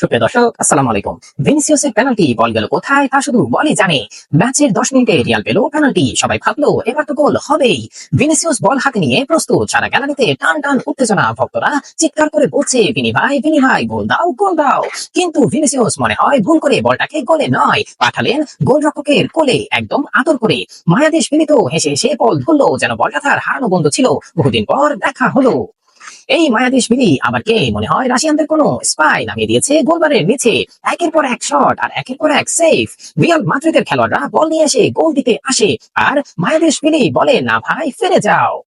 সুপ্রিয় দর্শক, আসসালামু আলাইকুম। পেনাল্টি বল গেল কোথায় তা শুধু জানে। ম্যাচের দশ মিনিটে রিয়াল পেনাল্টি সবাই ভাবলো এবার তো গোল হবেই। ভিনিসিয়াস বল হাতে নিয়ে প্রস্তুত, সারা গ্যালারিতে টান টান উত্তেজনা, ভক্তরা চিৎকার করে বলছে ভিনি ভাই ভিনি ভাই, গোল দাও গোল দাও। কিন্তু ভিনিসিয়াস মনে হয় ভুল করে বলটাকে গোলে নয়, পাঠালেন গোলরক্ষকের কোলে, একদম আদর করে। মায়াদেশ বিনীত হেসে হেসে বল ধরলো, যেন বলটা তার হারানো বন্ধু ছিল। বহুদিন পর দেখা হলো। এই মায়াদেশ বিলি আবার কে মনে হয় রাশিয়ানদের কোনো স্পাই নামিয়ে দিয়েছে? গোলবারের নিচে একের পর এক শট আর একের পর এক সেফ রিয়াল মাদ্রিদের খেলোয়াড়রা বল নিয়ে এসে গোল দিতে আসে। আর মায়াদেশ বিলি বলে, না ভাই ফিরে যাও।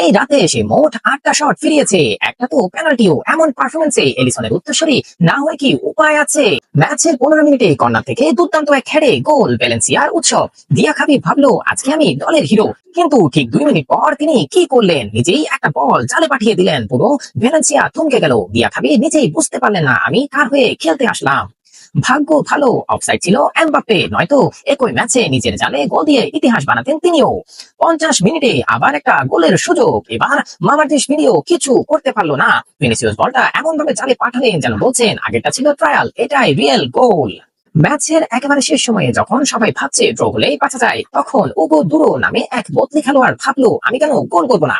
এই রাতে এসে মোট আটটা শট ফিরিয়েছে। একটা তো পেনাল্টিও এমন পারফরমেন্সে এলিসনের উত্তরসূরি না হয় কি উপায় আছে? ম্যাচের পনেরো মিনিটে কর্নার থেকে দুর্দান্ত এক খেড়ে গোল ব্যালেন্সিয়ার উৎসব। দিয়া খাবি ভাবলো, আজকে আমি দলের হিরো কিন্তু ঠিক দুই মিনিট পর তিনি কি করলেন? নিজেই একটা বল জালে পাঠিয়ে দিলেন। পুরো ভ্যালেন্সিয়া থমকে গেল। দিয়া খাবি নিজেই বুঝতে পারলেন না, আমি কার হয়ে খেলতে আসলাম? ভাগ্য ভালো অফসাইড ছিল, এমবাপ্পে নয়তো একই ম্যাচে নিজের জালে গোল দিয়ে ইতিহাস বানাতেন তিনিও। পঞ্চাশ মিনিটে আবার একটা গোলের সুযোগ, এবার মামারদেশ মিলিয়েও কিছু করতে পারল না। ভিনিসিয়াস বলটা এমন ভাবে জালে পাঠালেন যেন বলছেন, আগেরটা ছিল ট্রায়াল এটাই রিয়েল গোল ম্যাচের একেবারে শেষ সময়ে যখন সবাই ভাবছে ড্র হলেই বাঁচা যায়, তখন উগো দুরো নামে এক বদলি খেলোয়াড় ভাবলো, আমি কেন গোল করব না?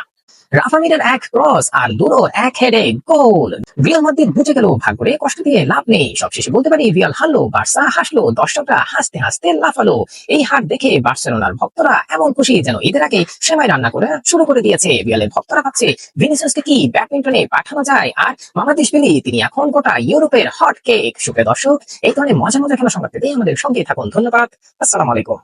রাফামিরের এক ক্রস আর দুরো এক হেডে গোল। রিয়াল মাদ্রিদ বুঝে গেল ভাগ করে কষ্ট দিয়ে লাভ নেই। সবশেষে বলতে পারি, রিয়াল হারলো, বার্সা হাসলো, দর্শকরা হাসতে হাসতে লাফালো। এই হার দেখে বার্সেলোনার ভক্তরা এমন খুশি যেন ঈদের আগে সেমাই রান্না করে শুরু করে দিয়েছে। রিয়ালের ভক্তরা ভাবছে, ভিনিসিয়াসকে কি ব্যাডমিন্টনে পাঠানো যায়? আর মামাদেশ পেলি তিনি এখন গোটা ইউরোপের হট কেক সুখে দর্শক, এই ধরনের মজা মজা খেলা সংবাদ পেতে আমাদের সঙ্গে থাকুন। ধন্যবাদ। আসসালামু আলাইকুম।